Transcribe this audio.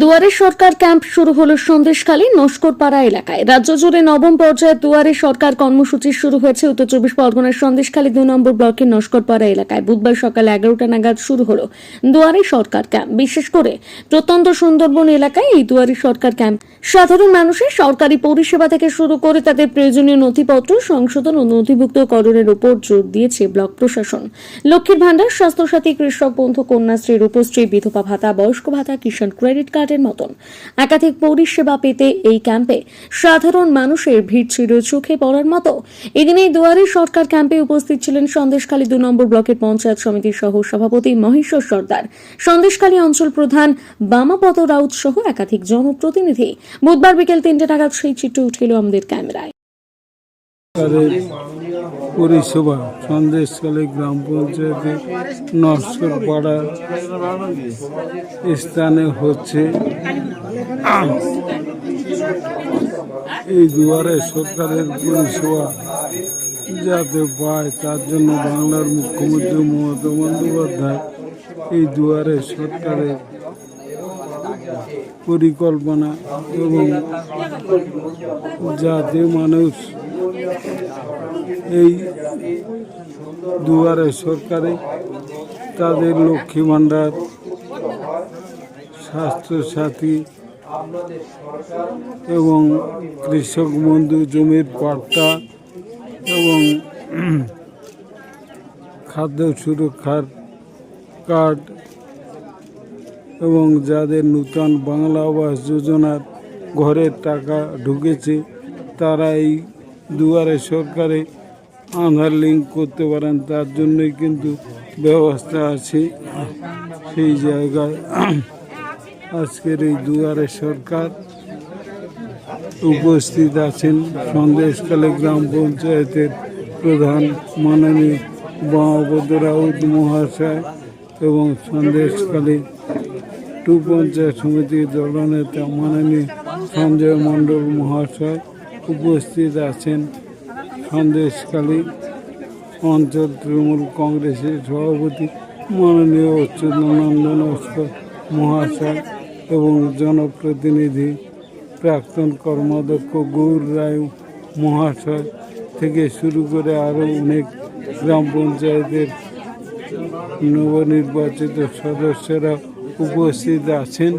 দুয়ারে সরকার ক্যাম্প শুরু হলো সন্দেশখালী নস্করপাড়া এলাকায়। রাজ্য জুড়ে নবম পর্যায়ে দুয়ারে সরকার কর্মসূচি শুরু হয়েছে উত্তর চব্বিশ পরগনার সন্দেশখালী দুই নম্বর ব্লকের নস্করপাড়া এলাকায়। বুধবার সকাল এগারোটা নাগাদ শুরু হলো দুয়ারে সরকার ক্যাম্প। বিশেষ করে প্রত্যন্ত সুন্দরবন এলাকায় এই দুয়ারে সরকার ক্যাম্প। সাধারণ মানুষের সরকারি পরিষেবা থেকে শুরু করে তাদের প্রয়োজনীয় নথিপত্র সংশোধন ও নথিভুক্তকরণের উপর জোর দিয়েছে ব্লক প্রশাসন। লক্ষ্মীর ভান্ডার স্বাস্থ্যসাথী, কৃষক বন্ধু, কন্যাশ্রী, রূপশ্রী, বিধবা ভাতা, বয়স্ক ভাতা, কিষাণ ক্রেডিট কার্ডের মতন। একাধিক পরিষেবা পেতে এই ক্যাম্পে সাধারণ মানুষের ভিড় ছিল চোখে পড়ার মতো। এদিন এই দুয়ারে সরকার ক্যাম্পে উপস্থিত ছিলেন সন্দেশখালী দু নম্বর ব্লকের পঞ্চায়েত সমিতির সহ সভাপতি মহেশ্বর সর্দার। সন্দেশখালী অঞ্চল প্রধান বামাপদ রাউত সহ একাধিক জনপ্রতিনিধি। বুধবার বিকেল তিনটে নাগাদ সেই চিত্র উঠিল আমাদের ক্যামেরায়। সরকারের পরিষেবা সন্দেশকালে গ্রাম পঞ্চায়েতে নস্কর পাড়া স্থানে হচ্ছে। এই দুয়ারে সরকারের পরিষেবা যাতে পায়, তার জন্য বাংলার মুখ্যমন্ত্রী মমতা বন্দ্যোপাধ্যায় এই দুয়ারে সরকারের পরিকল্পনা এবং যাতে মানুষ এই দুয়ারে সরকারে, তাদের লক্ষ্মী ভাণ্ডার, স্বাস্থ্যসাথী এবং কৃষক বন্ধু জমির পাট্টা এবং খাদ্য সুরক্ষার কার্ড এবং যাদের নূতন বাংলা আবাস যোজনার ঘরের টাকা ঢুকেছে, তারা এই দুয়ারে সরকারে আধার লিঙ্ক করতে পারেন, তার জন্যই কিন্তু ব্যবস্থা আছে সেই জায়গায়। আজকের এই দুয়ারে সরকার উপস্থিত আছেন সন্দেশকালে গ্রাম পঞ্চায়েতের প্রধান মাননীয় বামাপদ রাউত মহাশয় এবং সন্দেশকালী টু পঞ্চায়েত সমিতির দলনেতা মাননীয় সঞ্জয় মণ্ডল মহাশয়। উপস্থিত আছেন সন্দেশকালী অঞ্চল তৃণমূল কংগ্রেসের সভাপতি মাননীয় অচ্যুতানন্দ নস্কর মহাশয় এবং জনপ্রতিনিধি প্রাক্তন কর্মাধ্যক্ষ গৌর রায় মহাশয় থেকে শুরু করে আরও অনেক গ্রাম পঞ্চায়েতের নবনির্বাচিত সদস্যরা উপস্থিত আছেন।